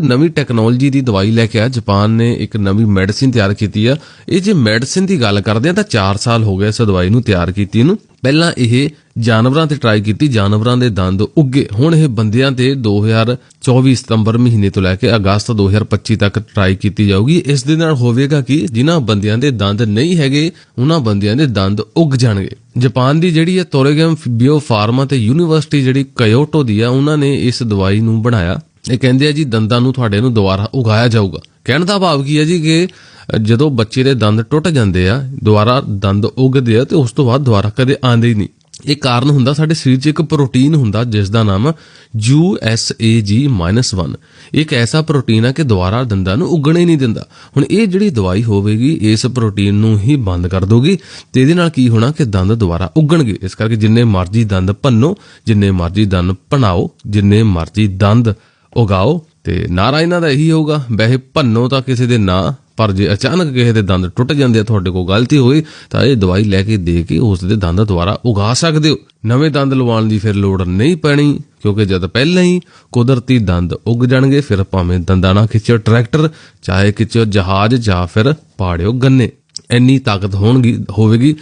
ਨਵੀਂ ਟੈਕਨੋਲੋਜੀ ਦੀ ਦਵਾਈ ਲੈ ਕੇ ਆ, ਜਾਪਾਨ ਨੇ ਇੱਕ ਨਵੀਂ ਮੈਡੀਸਿਨ ਤਿਆਰ ਕੀਤੀ ਆ। ਇਹ ਜੇ ਮੈਡੀਸਿਨ ਦੀ ਗੱਲ ਕਰਦੇ ਆ, ਤਾਂ 4 ਸਾਲ ਹੋ ਗਏ ਇਸ ਦਵਾਈ ਨੂੰ ਤਿਆਰ ਕੀਤੀ ਨੂੰ ਪਹਿਲਾਂ ਇਹ ਜਾਨਵਰਾਂ ਤੇ ਟਰਾਈ ਕੀਤੀ, ਜਾਨਵਰਾਂ ਦੇ ਦੰਦ ਉੱਗੇ। ਹੁਣ ਇਹ ਬੰਦਿਆਂ ਤੇ 2024 ਸਤੰਬਰ ਮਹੀਨੇ ਤੋਂ ਲੈ ਕੇ ਅਗਸਤ 2025 ਤੱਕ ਟਰਾਈ ਕੀਤੀ ਜਾਊਗੀ। ਇਸ ਦੇ ਨਾਲ ਹੋਵੇਗਾ ਕਿ? ਜਿਨ੍ਹਾਂ ਬੰਦਿਆਂ ਦੇ ਦੰਦ ਨਹੀਂ ਹੈਗੇ, ਉਹਨਾਂ ਬੰਦਿਆਂ ਦੇ ਦੰਦ ਉੱਗ ਜਾਣਗੇ। ਜਾਪਾਨ ਦੀ ਜਿਹੜੀ ਹੈ ਤੋਰੇਗਮ ਬਿਓ ਫਾਰਮਾ ਤੇ ਯੂਨੀਵਰਸਿਟੀ ਜਿਹੜੀ ਕਯੋਟੋ ਦੀ ਆ, ਉਹਨਾਂ ਨੇ ਇਸ ਦਵਾਈ ਨੂੰ ਬਣਾਇਆ। ਇਹ ਕਹਿੰਦੇ ਆ ਜੀ ਦੰਦਾਂ ਨੂੰ ਤੁਹਾਡੇ ਨੂੰ ਦੁਬਾਰਾ ਉਗਾਇਆ ਜਾਊਗਾ। ਕਹਿਣ ਦਾ ਭਾਵ ਕੀ ਹੈ ਜੀ ਕਿ ਜਦੋਂ ਬੱਚੇ ਦੇ ਦੰਦ ਟੁੱਟ ਜਾਂਦੇ ਆ, ਦੁਬਾਰਾ ਦੰਦ ਉਗਦੇ ਆ ਤੇ ਉਸ ਤੋਂ ਬਾਅਦ ਦੁਬਾਰਾ ਕਦੇ ਆਉਂਦੇ ਹੀ ਨਹੀਂ। ਇਹ ਕਾਰਨ ਹੁੰਦਾ ਸਾਡੇ ਸਰੀਰ 'ਚ ਇੱਕ ਪ੍ਰੋਟੀਨ ਹੁੰਦਾ, ਜਿਸ ਦਾ ਨਾਮ USAG-1 ਇੱਕ ਐਸਾ ਪ੍ਰੋਟੀਨ ਆ ਕਿ ਦੁਬਾਰਾ ਦੰਦਾਂ ਨੂੰ ਉੱਗਣੇ ਨਹੀਂ ਦਿੰਦਾ। ਹੁਣ ਇਹ ਜਿਹੜੀ ਦਵਾਈ ਹੋਵੇਗੀ, ਇਸ ਪ੍ਰੋਟੀਨ ਨੂੰ ਹੀ ਬੰਦ ਕਰ ਦੋਗੀ ਤੇ ਇਹਦੇ ਨਾਲ ਕੀ ਹੋਣਾ ਕਿ ਦੰਦ ਦੁਬਾਰਾ ਉੱਗਣਗੇ। ਇਸ ਕਰਕੇ ਜਿੰਨੇ ਮਰਜ਼ੀ ਦੰਦ ਭੰਨੋ, ਜਿੰਨੇ ਮਰਜ਼ੀ ਦੰਦ ਭਣਾਓ ਜਿੰਨੇ ਮਰਜ਼ੀ ਦੰਦ ਉਗਾਓ ਤੇ ਨਾਰਾ ਇਹਨਾਂ ਦਾ ਇਹੀ ਹੋਊਗਾ, ਵੈਸੇ ਭੰਨੋ ਤਾਂ ਕਿਸੇ ਦੇ ਨਾਂ, ਪਰ ਜੇ ਅਚਾਨਕ ਕਿਸੇ ਦੇ ਦੰਦ ਟੁੱਟ ਜਾਂਦੇ ਆ, ਤੁਹਾਡੇ ਕੋਲ ਗਲਤੀ ਹੋਈ, ਤਾਂ ਇਹ ਦਵਾਈ ਲੈ ਕੇ ਦੇ ਕੇ ਉਸ ਦੇ ਦੰਦ ਦੁਬਾਰਾ ਉਗਾ ਸਕਦੇ ਹੋ। ਨਵੇਂ ਦੰਦ ਲਵਾਉਣ ਦੀ ਫਿਰ ਲੋੜ ਨਹੀਂ ਪੈਣੀ, ਕਿਉਂਕਿ ਜਦ ਪਹਿਲਾਂ ਹੀ ਕੁਦਰਤੀ ਦੰਦ ਉਗ ਜਾਣਗੇ, ਫਿਰ ਭਾਵੇਂ ਦੰਦਾਂ ਨਾਲ ਖਿੱਚੋ ਟਰੈਕਟਰ, ਚਾਹੇ ਖਿੱਚੋ ਜਹਾਜ਼ ਜਾਂ ਫਿਰ ਪਾੜਿਓ ਗੰਨੇ। ਇੰਨੀ ਤਾਕਤ ਹੋਣਗੀ ਹੋਵੇਗੀ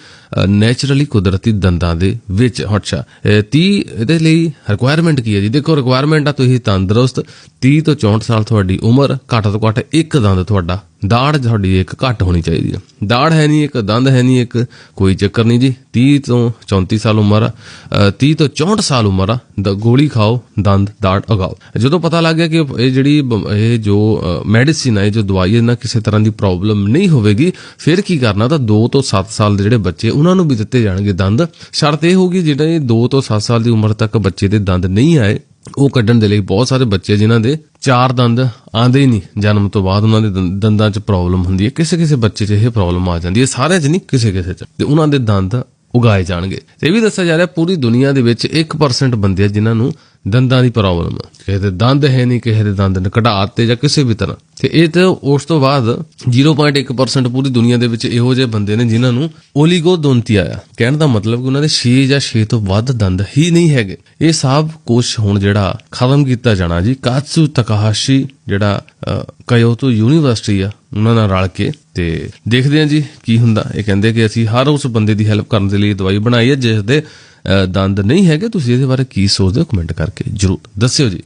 ਨੇਚਰਲੀ ਕੁਦਰਤੀ ਦੰਦਾਂ ਦੇ ਵਿੱਚ ਅੱਛਾ 30 ਇਹਦੇ ਲਈ ਰਿਕੁਆਇਰਮੈਂਟ ਕੀ ਹੈ ਜੀ? ਦੇਖੋ ਰਿਕੁਆਇਰਮੈਂਟ ਆ ਤੁਸੀਂ ਤੰਦਰੁਸਤ 30 ਤੋਂ 64 ਸਾਲ ਤੁਹਾਡੀ ਉਮਰ ਘੱਟ ਤੋਂ ਘੱਟ ਇੱਕ ਦੰਦ ਤੁਹਾਡਾ ਦਾੜ ਤੁਹਾਡੀ ਇੱਕ ਘੱਟ ਹੋਣੀ ਚਾਹੀਦੀ ਹੈ। ਦਾੜ ਹੈ ਨਹੀਂ ਇੱਕ ਦੰਦ ਹੈ ਨਹੀਂ ਇੱਕ ਕੋਈ ਚੱਕਰ ਨਹੀਂ ਜੀ। 30 ਤੋਂ 34 ਸਾਲ ਉਮਰ ਆ ਅ, 30 ਤੋਂ 64 ਸਾਲ ਉਮਰ ਆ ਦ ਗੋਲੀ ਖਾਓ ਦੰਦ ਦਾੜ ਉਗਾਓ। ਜਦੋਂ ਪਤਾ ਲੱਗ ਗਿਆ ਕਿ ਇਹ ਜਿਹੜੀ ਇਹ ਜੋ ਮੈਡੀਸਿਨ ਹੈ ਇਹ ਜੋ ਦਵਾਈ ਹੈ ਨਾ ਕਿਸੇ ਤਰ੍ਹਾਂ ਦੀ ਪ੍ਰੋਬਲਮ ਨਹੀਂ ਹੋਵੇਗੀ ਫਿਰ ਕੀ ਕਰਨਾ ਤਾਂ 2 ਤੋਂ 7 ਸਾਲ ਦੇ ਜਿਹੜੇ ਬੱਚੇ ਉਹਨਾਂ ਨੂੰ ਵੀ ਦਿੱਤੇ ਜਾਣਗੇ ਦੰਦ। ਸ਼ਰਤ ਇਹ ਹੋਗੀ ਜਿਹੜੇ 2 ਤੋਂ 7 ਸਾਲ ਦੀ ਉਮਰ ਤੱਕ ਬੱਚੇ ਦੇ ਦੰਦ ਨਹੀਂ ਆਏ, ਉਹ ਕੱਢਣ ਦੇ ਲਈ ਬਹੁਤ ਸਾਰੇ ਬੱਚੇ ਜਿਨ੍ਹਾਂ ਦੇ ਚਾਰ ਦੰਦ ਆਂਦੇ ਹੀ ਨਹੀਂ, ਜਨਮ ਤੋਂ ਬਾਅਦ ਉਹਨਾਂ ਦੇ ਦੰਦਾਂ 'ਚ ਪ੍ਰੋਬਲਮ ਹੁੰਦੀ ਹੈ। ਕਿਸੇ ਕਿਸੇ ਬੱਚੇ 'ਚ ਇਹ ਪ੍ਰੋਬਲਮ ਆ ਜਾਂਦੀ ਹੈ, ਸਾਰਿਆਂ 'ਚ ਨਹੀਂ ਕਿਸੇ ਕਿਸੇ 'ਚ। ਤੇ ਉਹਨਾਂ ਦੇ ਦੰਦ ਉਗਾਏ ਜਾਣਗੇ। ਤੇ ਇਹ ਵੀ ਦੱਸਿਆ ਜਾ ਰਿਹਾ, ਪੂਰੀ ਦੁਨੀਆ ਦੇ ਵਿੱਚ 1% ਬੰਦੇ ਆ ਜਿਨ੍ਹਾਂ ਨੂੰ ਦੰਦਾਂ ਦੀ ਪ੍ਰੋਬਲਮ ਹੈ ਕਿਸੇ ਦੇ ਦੰਦ ਹੈ ਨਹੀਂ, ਕਿਸੇ ਦੇ ਦੰਦ ਨੇ ਕਢਾਤੇ ਜਾਂ ਕਿਸੇ ਵੀ ਤਰ੍ਹਾਂ। ਤੇ ਇਹ ਤਾਂ ਉਸ ਤੋਂ ਬਾਅਦ 0.1% ਪੂਰੀ ਦੁਨੀਆ ਦੇ ਵਿੱਚ ਇਹੋ ਜਿਹੇ ਬੰਦੇ ਨੇ ਜਿਨ੍ਹਾਂ ਨੂੰ ਓਲੀਗੋਦੋਂਤੀਆ ਆ। ਕਹਿਣ ਦਾ ਮਤਲਬ ਕਿ ਉਹਨਾਂ ਦੇ 6 ਜਾਂ 6 ਤੋਂ ਵੱਧ ਦੰਦ ਹੀ ਨਹੀਂ ਹੈਗੇ। ਇਹ ਸਭ ਕੁਝ ਹੁਣ ਜਿਹੜਾ ਖਤਮ ਕੀਤਾ ਜਾਣਾ ਜੀ। ਕਾਤਸੂ ਤਕਾਹਾਸ਼ੀ ਜਿਹੜਾ ਕਯੋਤੋ ਯੂਨੀਵਰਸਿਟੀ ਆ, ਉਹਨਾਂ ਨਾਲ ਰਲ ਕੇ। ਤੇ ਦੇਖਦੇ ਆ ਜੀ ਕੀ ਹੁੰਦਾ। ਇਹ ਕਹਿੰਦੇ ਕਿ ਅਸੀਂ ਹਰ ਉਸ ਬੰਦੇ ਦੀ ਹੈਲਪ ਕਰਨ ਦੇ ਲਈ ਦਵਾਈ ਬਣਾਈ ਹੈ ਜਿਸ ਦੇ ਦੰਦ ਨਹੀਂ ਹੈਗੇ। ਤੁਸੀਂ ਇਹਦੇ ਬਾਰੇ ਕੀ ਸੋਚਦੇ ਹੋ? ਕਮੈਂਟ ਕਰਕੇ ਜਰੂਰ ਦੱਸਿਓ ਜੀ।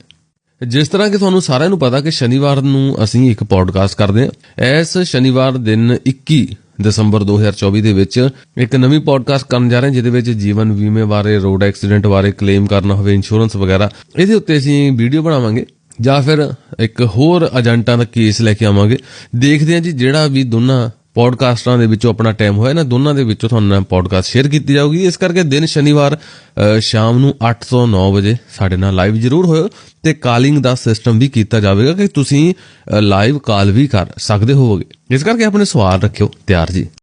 ਜਿਸ ਤਰ੍ਹਾਂ ਕਿ ਤੁਹਾਨੂੰ ਸਾਰਿਆਂ ਨੂੰ ਪਤਾ ਕਿ ਸ਼ਨੀਵਾਰ ਨੂੰ ਅਸੀਂ ਇੱਕ ਪੋਡਕਾਸਟ ਕਰਦੇ ਹਾਂ। ਇਸ ਸ਼ਨੀਵਾਰ ਦਿਨ 21 ਦਸੰਬਰ 2024 ਦੇ ਵਿੱਚ ਇੱਕ ਨਵੀਂ ਪੋਡਕਾਸਟ ਕਰਨ ਜਾ ਰਹੇ ਹਾਂ, ਜਿਹਦੇ ਵਿੱਚ ਜੀਵਨ ਬੀਮੇ ਬਾਰੇ ਰੋਡ ਐਕਸੀਡੈਂਟ ਬਾਰੇ ਕਲੇਮ ਕਰਨਾ ਹੋਵੇ ਇੰਸ਼ੋਰੈਂਸ ਵਗੈਰਾ, ਇਹਦੇ ਉੱਤੇ ਅਸੀਂ ਵੀਡੀਓ ਬਣਾਵਾਂਗੇ ਜਾਂ ਫਿਰ ਇੱਕ ਹੋਰ ਏਜੰਟਾਂ ਦਾ ਕੇਸ ਲੈ ਕੇ ਆਵਾਂਗੇ। ਦੇਖਦੇ ਹਾਂ ਜੀ, ਜਿਹੜਾ ਵੀ ਦੋਨਾਂ ਪੋਡਕਾਸਟਾਂ ਦੇ ਵਿੱਚੋਂ ਆਪਣਾ ਟਾਈਮ ਹੋਇਆ ਨਾ, ਦੋਨਾਂ ਦੇ ਵਿੱਚੋਂ ਤੁਹਾਨੂੰ ਪੋਡਕਾਸਟ ਸ਼ੇਅਰ ਕੀਤੀ ਜਾਊਗੀ। ਇਸ ਕਰਕੇ ਦਿਨ ਸ਼ਨੀਵਾਰ ਸ਼ਾਮ ਨੂੰ 8 ਤੋਂ 9 ਵਜੇ ਸਾਡੇ ਨਾਲ ਲਾਈਵ ਜ਼ਰੂਰ ਹੋਇਓ ਤੇ ਕਾਲਿੰਗ ਦਾ ਸਿਸਟਮ ਵੀ ਕੀਤਾ ਜਾਵੇਗਾ ਕਿ ਤੁਸੀਂ ਲਾਈਵ ਕਾਲ ਵੀ ਕਰ ਸਕਦੇ ਹੋਵੋਗੇ। ਇਸ ਕਰਕੇ ਆਪਣੇ ਸਵਾਲ ਰੱਖਿਓ ਤਿਆਰ ਜੀ।